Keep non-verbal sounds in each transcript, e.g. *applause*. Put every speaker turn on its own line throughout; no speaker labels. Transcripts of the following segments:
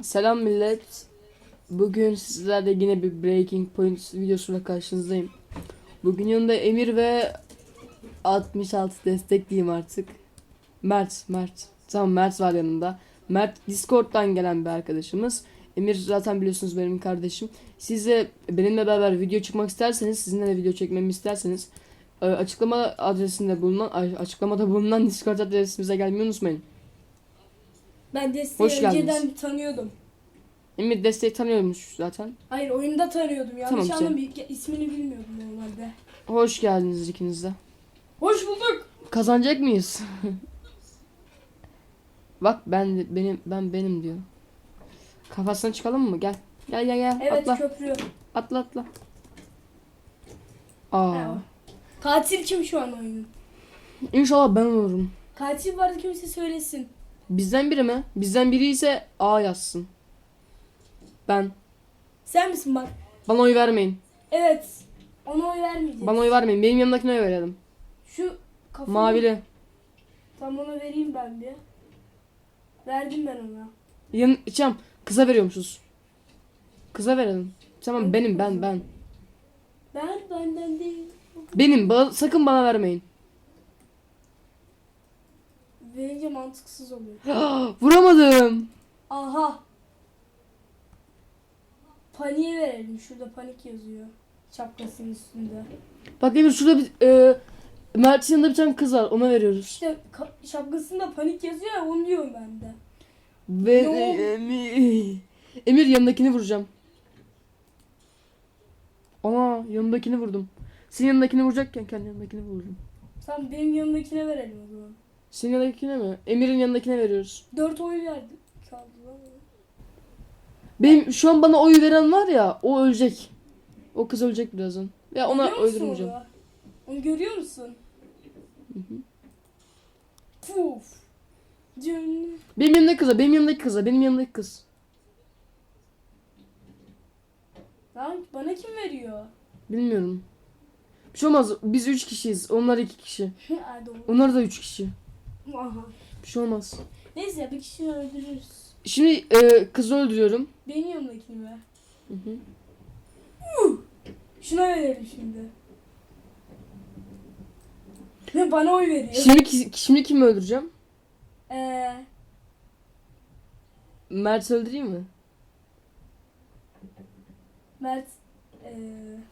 Selam millet. Bugün sizlerle yine bir Breaking Point videosuyla karşınızdayım. Bugün yanında Emir ve 66 destekliyim artık. Mert, Mert. Tamam Mert var yanında. Mert Discord'dan gelen bir arkadaşımız. Emir zaten biliyorsunuz benim kardeşim. Siz de benimle beraber video çıkmak isterseniz, sizinle de video çekmemi isterseniz e, açıklama adresinde bulunan açıklamada bulunan Discord adresimize gelmeyi unutmayın.
Ben desteği
Hoş geldiniz.
önceden tanıyordum.
Emir desteği tanıyormuş zaten.
Hayır oyunda tanıyordum. Yanlış
Tamam,
anlam bir ismini bilmiyordum normalde.
Hoş geldiniz ikiniz de.
Hoş bulduk.
Kazanacak mıyız? *laughs* Bak ben benim ben benim diyor. Kafasına çıkalım mı? Gel. Gel gel gel.
Evet
atla.
köprü.
Atla atla. Aa.
O. Katil kim şu an oyunun?
İnşallah ben olurum.
Katil vardı kimse söylesin.
Bizden biri mi? Bizden biri ise A yazsın. Ben.
Sen misin bak?
Bana oy vermeyin.
Evet. Ona oy vermeyeceğiz.
Bana oy vermeyin. Benim yanımdakine oy verelim.
Şu kafanı...
Mavili.
Tam ona vereyim ben bir. Verdim ben ona.
Yan Çam kıza veriyormuşuz. Kıza verelim. Tamam benim ben ben.
Ben benden değil.
Benim. Ba- sakın bana vermeyin.
Verince mantıksız oluyor. *gasps*
Vuramadım.
Aha. Paniğe verelim. Şurada panik yazıyor. Şapkasının üstünde.
Bak Emir şurada bir e, Mert'in yanında bir tane kız var. Ona veriyoruz.
İşte ka- şapkasında panik yazıyor ya onu diyorum ben de.
Ve
Ne oldu?
Emir, Emir yanındakini vuracağım. Aa yanındakini vurdum. Senin yanındakini vuracakken kendi yanındakini vurdum.
Tamam benim yanımdakine verelim o zaman.
Senin yanındakine mi? Emir'in yanındakine veriyoruz.
Dört oy verdi. Kaldı lan.
Benim şu an bana oy veren var ya o ölecek. O kız ölecek birazdan. Ya ona
Görüyor musun
öldürmeyeceğim.
onu? Onu görüyor musun? Puf. Cın.
Benim yanımdaki kıza, benim yanımdaki kıza, benim yanımdaki kız.
Lan bana kim veriyor?
Bilmiyorum. Bir şey olmaz. Biz üç kişiyiz. Onlar iki kişi. *laughs* Onlar da üç kişi.
Aha.
Bir şey olmaz.
Neyse bir kişiyi öldürürüz.
Şimdi e, kızı öldürüyorum.
Benim yanımdakini ver.
Hı hı.
Şuna verelim şimdi. Ve bana oy veriyor.
Şimdi ki- şimdi kimi öldüreceğim?
Ee,
Mert öldüreyim mi?
Mert. Ee,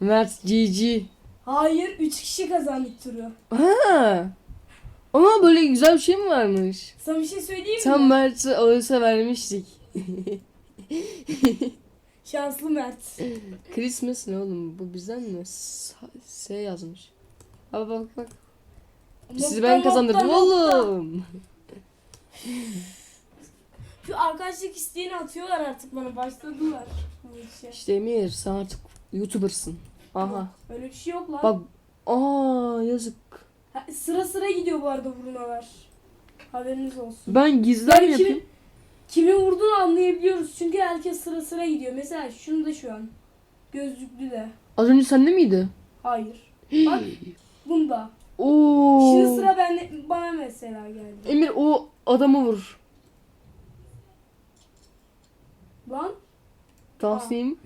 Mert GG.
hayır 3 kişi kazandık turu.
Ha. Ama böyle güzel bir şey mi varmış?
Sana bir şey söyleyeyim
Tam
mi?
Mert'e alırsa vermiştik. *laughs*
Şanslı Mert.
Christmas ne oğlum? Bu bizden mi? S, S yazmış. Bak bak bak. Sizi
Nokta,
ben kazandırdım
nokta, nokta.
oğlum. *laughs*
Şu arkadaşlık isteğini atıyorlar artık bana. Başladılar. bu işe.
İşte Emir sen artık YouTuber'sın. Aha.
Öyle bir şey yok lan.
Bak. Aa yazık.
Ha, sıra sıra gidiyor bu arada vurmalar. Haberiniz olsun.
Ben gizler
Yani
yapayım.
kimin, kimin vurduğunu anlayabiliyoruz. Çünkü herkes sıra sıra gidiyor. Mesela şunu da şu an. Gözlüklü de.
Az önce sende miydi?
Hayır. Bak bunda.
Oo.
Şimdi sıra bende, bana mesela geldi.
Emir o adamı vur.
Lan.
Tavsiyem.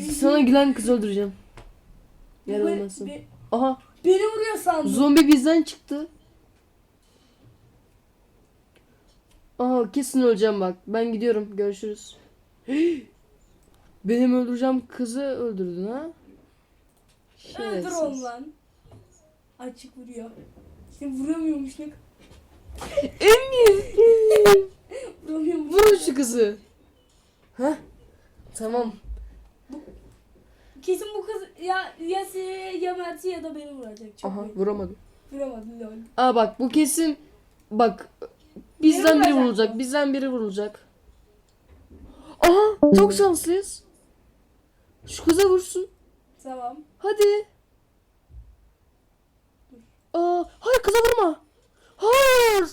Sana gülen kız öldüreceğim. Yer olmasın. Aha.
Beni vuruyor sandım.
Zombi bizden çıktı. Aha kesin öleceğim bak. Ben gidiyorum. Görüşürüz. *gasps* Benim öldüreceğim kızı öldürdün ha?
Öldür
Şerefsiz.
onu lan. Açık vuruyor. İşte vuramıyormuş ne
Emir. *laughs*
vuramıyormuş.
Vur şu kızı. Heh. Tamam.
Kesin bu kız ya ya seni ya Mert'i ya da beni vuracak. Çok
Aha
Aha.
vuramadım.
Vuramadı lol.
Aa bak bu kesin bak bizden biri
vuracak
vurulacak. Bizden biri vurulacak. Aha çok şanslıyız. Şu kıza vursun.
Tamam.
Hadi. Aa, hayır kıza vurma. Hayır.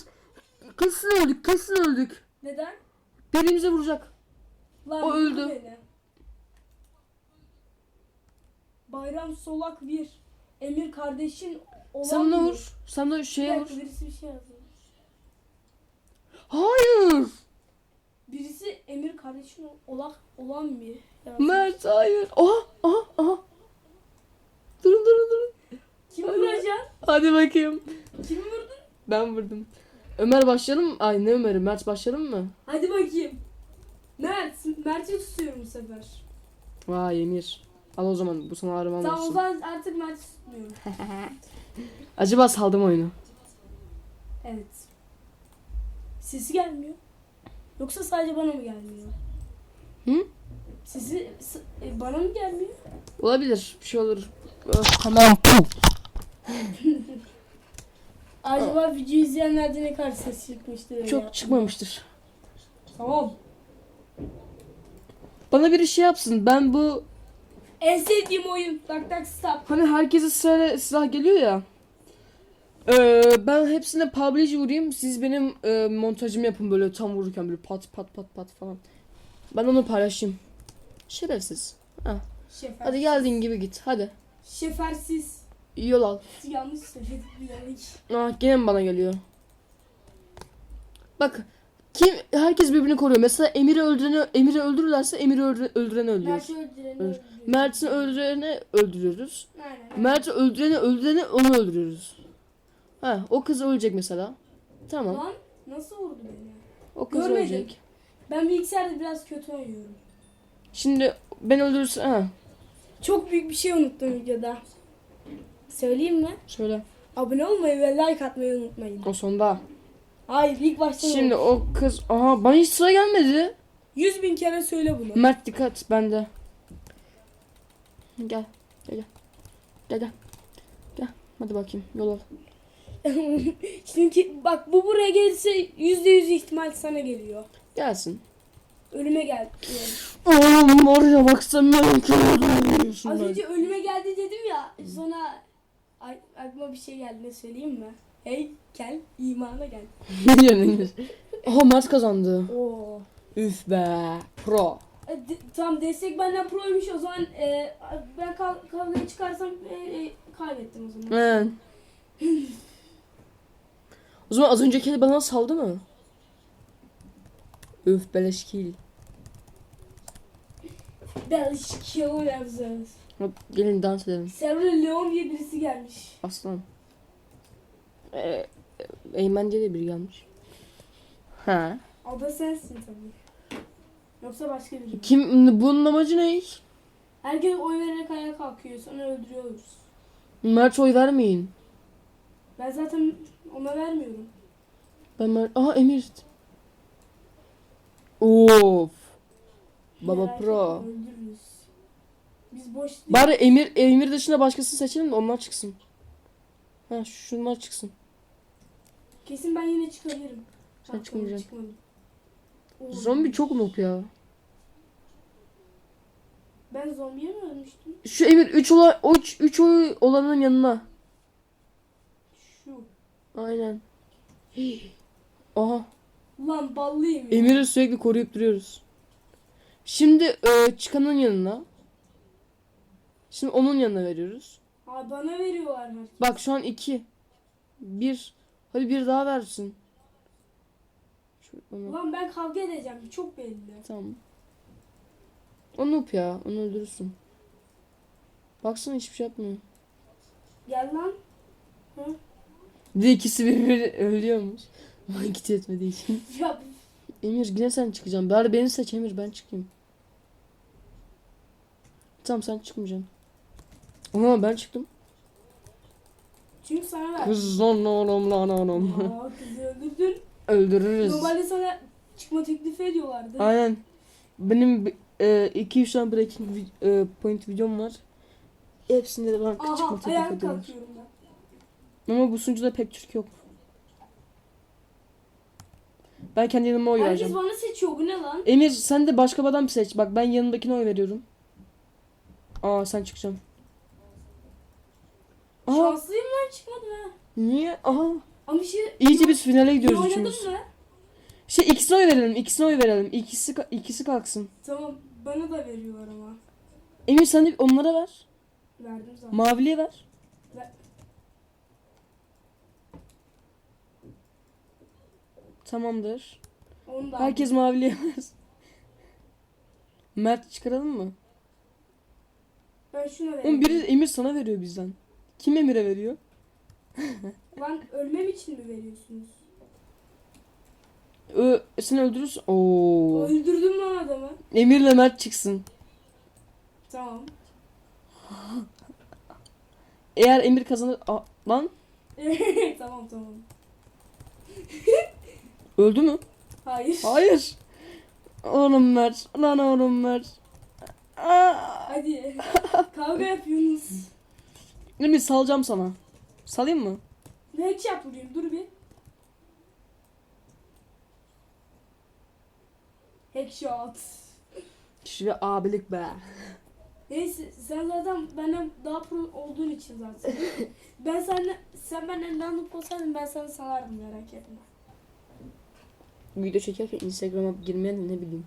Kesin öldük, kesin öldük.
Neden?
Birimize vuracak.
Lan
O
vurdu
öldü.
beni. Bayram Solak 1. Emir kardeşin olan
de
mı?
vur. Sen de
Bir
şeye vur.
dakika, birisi bir şey yazdı.
Hayır.
Birisi Emir kardeşin olak olan bir.
Mert hayır. Aha aha aha. Durun durun durun.
Kim
Hadi.
vuracaksın?
Hadi bakayım.
Kim vurdun?
Ben vurdum. Ömer başlayalım mı? Ay ne Ömer'i? Mert başlayalım mı?
Hadi bakayım. Mert. Mert'i tutuyorum bu sefer.
Vay Emir. Al o zaman bu sana ağrıman
Tamam o
olsun.
zaman artık Mert'i tutmuyorum. *laughs*
Acaba saldım oyunu.
Evet. Sesi gelmiyor. Yoksa sadece bana mı gelmiyor?
Hı?
Sesi s- e, bana mı gelmiyor?
Olabilir. Bir şey olur. Öf, *laughs* Hemen.
Acaba video izleyenlerde ne kadar ses çıkmıştır? öyle
Çok
ya?
çıkmamıştır.
Tamam.
Bana bir şey yapsın. Ben bu
En sevdiğim oyun. Tak tak stop.
hani herkese sırayla silah geliyor ya. Ee, ben hepsine publish vurayım. Siz benim e, montajımı yapın böyle tam vururken böyle pat pat pat pat falan. Ben onu paylaşayım. Şerefsiz. Ha.
Şefer.
Hadi geldiğin gibi git. Hadi.
Şefersiz.
Yol al.
Yanlış söyledik bilerek.
Aa, gene mi bana geliyor? Bak. Kim herkes birbirini koruyor. Mesela Emir'i öldüreni Emir'i öldürürlerse Emir'i öldüre, öldüreni öldürüyoruz.
Mert'i öldüreni
Öl-
öldürüyor.
Mert'in öldüreni öldürüyoruz.
Aynen.
Mert'i öldüreni öldüreni onu öldürüyoruz. Ha, o kız ölecek mesela. Tamam.
Lan nasıl vurdu beni?
O kız
Görmedim.
ölecek.
Ben bilgisayarda biraz kötü oynuyorum.
Şimdi ben öldürürsen ha
Çok büyük bir şey unuttum videoda. Söyleyeyim mi?
söyle.
Abone olmayı ve like atmayı unutmayın.
O sonda.
Hayır ilk başta
Şimdi o kız aha bana hiç sıra gelmedi.
100 bin kere söyle bunu.
Mert dikkat bende. Gel. Gel gel. Gel gel. Gel. Hadi bakayım yol al. *laughs*
Çünkü bak bu buraya gelirse yüzde yüz ihtimal sana geliyor.
Gelsin.
Ölüme geldi.
Oğlum var ya bak sen benim köyümden geliyorsun
Az
ben.
önce ölüme geldi dedim ya. Sonra ay- aklıma bir şey geldi ne söyleyeyim mi? Hey gel imana gel. *laughs*
Aha Mert kazandı.
Oo.
Üf be. Pro.
E, de- tamam destek benden proymuş o zaman e, ben kav- kavgaya çıkarsam e, e, kaybettim o zaman.
Evet. o zaman az önceki el bana saldı mı? Üf beleşkil.
Belişkiyo yapacağız.
Hadi gelin dans edelim.
Server Leon diye birisi gelmiş.
Aslan. Ee, Eymen diye de biri gelmiş. Ha.
O da sensin tabii. Yoksa başka biri.
Kim bunun amacı ne?
Herkes oy vererek ayağa kalkıyor sonra öldürüyoruz.
Mert oy vermeyin.
Ben zaten ona vermiyorum.
Ben Mert... Aha Emir. Of. Baba
Merak
pro.
etme, Öldürürüz. Biz boş değil.
Bari Emir Emir dışında başkasını seçelim de onlar çıksın. Ha şunlar çıksın.
Kesin ben yine çıkabilirim.
Sen
Bak,
çıkmayacaksın.
çıkmadım. Oo.
Zombi çok noob ya.
Ben zombiye mi ölmüştüm?
Şu Emir 3 ola 3 3 oy olanın yanına.
Şu.
Aynen. *gasps* Aha.
Lan ballıyım ya.
Emir'i sürekli koruyup duruyoruz. Şimdi e, çıkanın yanına. Şimdi onun yanına veriyoruz.
Aa, bana veriyorlar herkes.
Bak şu an 2. 1. Hadi bir daha versin. Onu.
Lan ben kavga edeceğim. Çok belli.
Tamam. O noob ya. Onu öldürürsün. Baksana hiçbir şey yapmıyor.
Gel lan.
Bir de ikisi birbiri ölüyormuş. *laughs* Vakit yetmediği için. *laughs*
Ya
Emir yine sen çıkacaksın. Bari beni seç Emir ben çıkayım. Tamam sen çıkmayacaksın. Ama ben çıktım.
çünkü sana ver.
Kız lan oğlum lan oğlum.
Aa kızı öldürdün.
Öldürürüz.
Normalde sana çıkma teklifi ediyorlardı.
Aynen. Benim 2-3 tane breaking e, point videom var. Hepsinde de bana çıkma teklif ediyorlar. Ama bu sunucuda pek Türk yok. Ben kendi yanıma oy
Herkes
vereceğim.
bana seçiyor. Bu ne lan?
Emir sen de başka bir adam seç. Bak ben yanındakine oy veriyorum. Aa sen çıkacaksın. Aha
Şanslıyım lan çıkmadı ha.
niye? Aha.
Ama şey...
İyice biz finale gidiyoruz
oynadın
üçümüz.
mı?
Şey ikisine oy verelim. ikisine oy verelim. İkisi ikisi kalksın.
Tamam bana da veriyorlar ama.
Emir sen de onlara ver.
Verdim zaten.
Maviliye ver.
Ver.
Tamamdır.
Onu da
Herkes maviliye versin. Mert çıkaralım mı?
Ben şuna
Oğlum
vereyim.
biri Emir sana veriyor bizden. Kim Emir'e veriyor?
Lan ölmem için mi veriyorsunuz?
Ö sen öldürürsün. Oo.
Öldürdüm lan adamı.
Emir'le Mert çıksın.
Tamam.
Eğer Emir kazanır... Aa, lan *laughs*
tamam tamam.
öldü mü?
Hayır.
Hayır. Oğlum Mert. Lan oğlum Mert. Aa.
Hadi. Kavga yapıyorsunuz.
Emir salacağım sana. Salayım mı?
Ne hiç yapayım dur bir. Headshot.
Şuraya abilik be.
Neyse sen zaten benden daha pro olduğun için zaten. *laughs* ben senden sen benden daha noob olsaydın ben sana salardım merak etme.
Video çekerken Instagram'a girmeyen ne bileyim.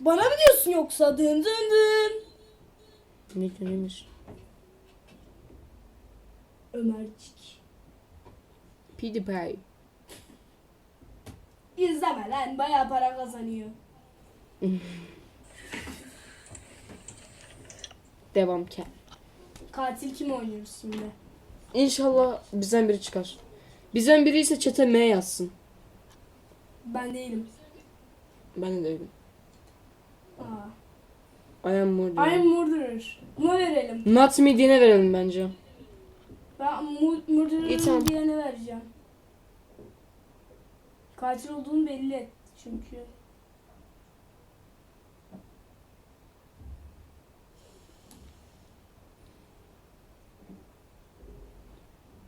Bana mı diyorsun yoksa dın dın dın?
Ne Emir?
Ömercik.
PewDiePie.
İzleme lan bayağı para kazanıyor. *laughs*
Devam ke.
Katil kim oynuyoruz şimdi?
İnşallah bizden biri çıkar. Bizden biri ise çete M yazsın.
Ben değilim.
Ben de değilim.
Aa.
I am murderer.
I'm murderer. Buna verelim.
Not me diyene verelim bence.
Ben mu- murderer'ın
İyi, tamam.
diğerine vereceğim. Katil olduğunu belli et çünkü.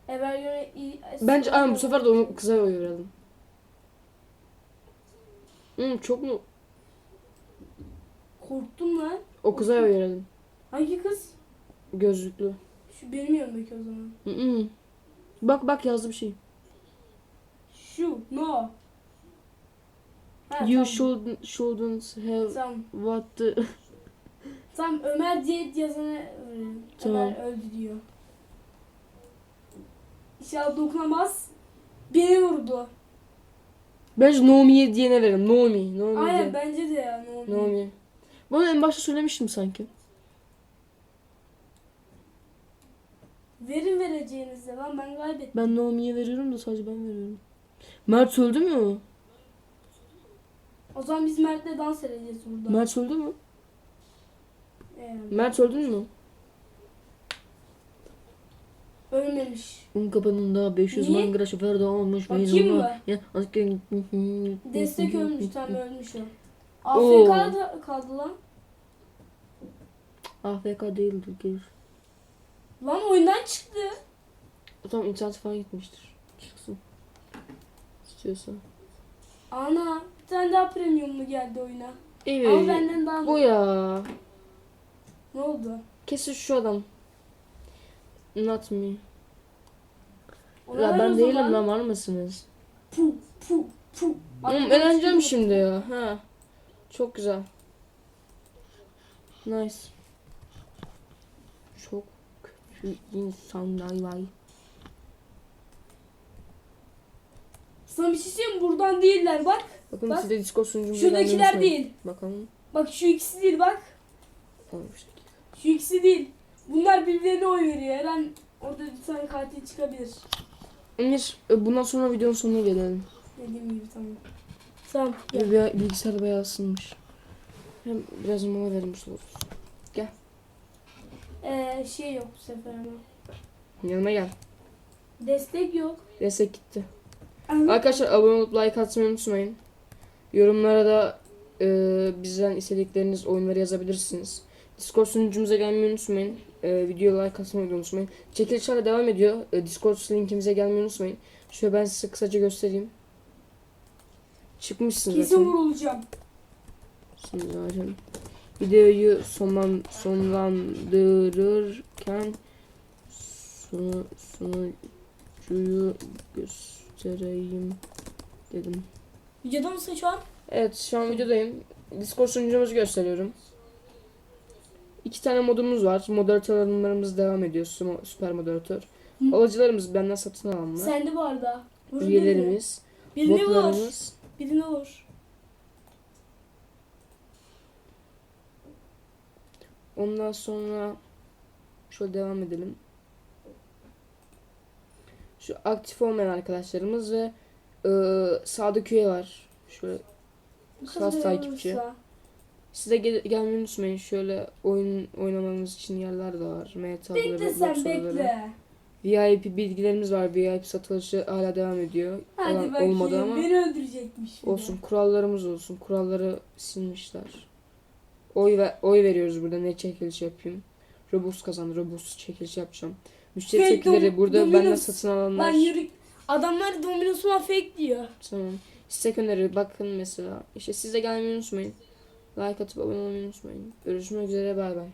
Evvel göre iyi.
Bence aynen bu sefer de onu kıza oy verelim. Hmm, çok mu?
Korktum lan.
O kıza oy verelim.
Hangi kız?
Gözlüklü.
Şu benim yanımdaki o zaman.
Hı hı. Bak bak yazdı bir şey.
Şu. No. Ha,
You
tamam.
shouldn't, shouldn't have
Tamam.
what the... *laughs*
Tamam Ömer diyet yazana.
Tamam.
Ömer öldü diyor. İnşallah dokunamaz. Beni vurdu.
Bence Naomi'ye diyene verelim. Naomi. Naomi
Aynen
diye.
bence de ya. Oldu?
Naomi. Bunu en başta söylemiştim sanki.
Verin vereceğinizde lan ben kaybettim.
Ben Naomi'ye veriyorum da sadece ben veriyorum. Mert öldü mü?
O zaman biz Mert'le dans edeceğiz burada.
Mert öldü mü?
Ee,
Mert öldü mü?
ölmemiş.
Un kapanında 500
Niye?
mangra şoför de olmuş.
Bakayım mı?
Ya, asker-
Destek ölmüş tam ölmüş o.
Oo.
AFK kaldı lan.
AFK değildir gelir.
Lan oyundan çıktı.
O tamam internet falan gitmiştir. Çıksın. İstiyorsa.
Ana bir tane daha premiumlu geldi oyuna.
İyi
Ama benden daha
Bu ya.
Ne oldu?
Kesin şu adam. Not me.
Ona
Ya
ver
ben
o
değilim
zaman.
lan var mısınız?
Pu pu pu.
Oğlum eğleneceğim şimdi ya. Ha. Çok güzel. Nice. Kötü insanlar var.
Sana bir şey söyleyeyim buradan değiller bak.
Bakın
Bak.
size Discord sunucumuza
Şuradakiler değil.
Bakalım.
Bak şu ikisi değil bak.
Olmuş.
Şu ikisi değil. Bunlar birbirlerine oy veriyor. Her an orada bir tane katil çıkabilir.
Emir e, bundan sonra videonun sonuna gelelim.
Dediğim gibi tamam. Tamam.
bilgisayar bayağı ısınmış. Hem biraz mola vermiş oluruz.
Ee, şey yok bu sefer ama.
Yanıma gel.
Destek yok.
Destek gitti.
Ama
Arkadaşlar abone olup like atmayı unutmayın. Yorumlara da e, bizden istedikleriniz oyunları yazabilirsiniz. Discord sunucumuza gelmeyi unutmayın. E, videoya like atmayı da unutmayın. Çekilişlerle devam ediyor. E, Discord linkimize gelmeyi unutmayın. Şöyle ben size kısaca göstereyim. Çıkmışsın
kesin
zaten.
vurulacağım.
Şimdi zaten videoyu sonlan, sonlandırırken sunu, sunucuyu göstereyim dedim.
Videoda mısın şu an?
Evet şu an videodayım. Discord sunucumuzu gösteriyorum. İki tane modumuz var. Moderatör alımlarımız devam ediyor. Süper moderatör.
Hı.
Alıcılarımız benden satın alanlar.
Sende bu arada.
Üyelerimiz.
Birini vur. Birini vur.
Ondan sonra şöyle devam edelim. Şu aktif olmayan arkadaşlarımız ve e, sağdaki üye var. Şöyle Saz takipçi. Size gel gelmeyi unutmayın. Şöyle oyun oynamanız için yerler de var. Meta
Bekle sen bekle.
VIP bilgilerimiz var. VIP satılışı hala devam ediyor.
Hadi
Olan
bakayım.
olmadı ama
Beni öldürecekmiş.
olsun. Kurallarımız olsun. Kuralları silmişler. Oy ve oy veriyoruz burada. Ne çekiliş yapayım? Robux kazandı. Robux çekiliş yapacağım. Müşteri
Fake
tepkileri
dom-
burada benden
Dominos.
satın alanlar.
Lan yürü. Adamlar Dominos'uma fake diyor.
Tamam. Size öneri bakın mesela. İşte siz de gelmeyi unutmayın. Like atıp abone olmayı unutmayın. Görüşmek üzere bay bay.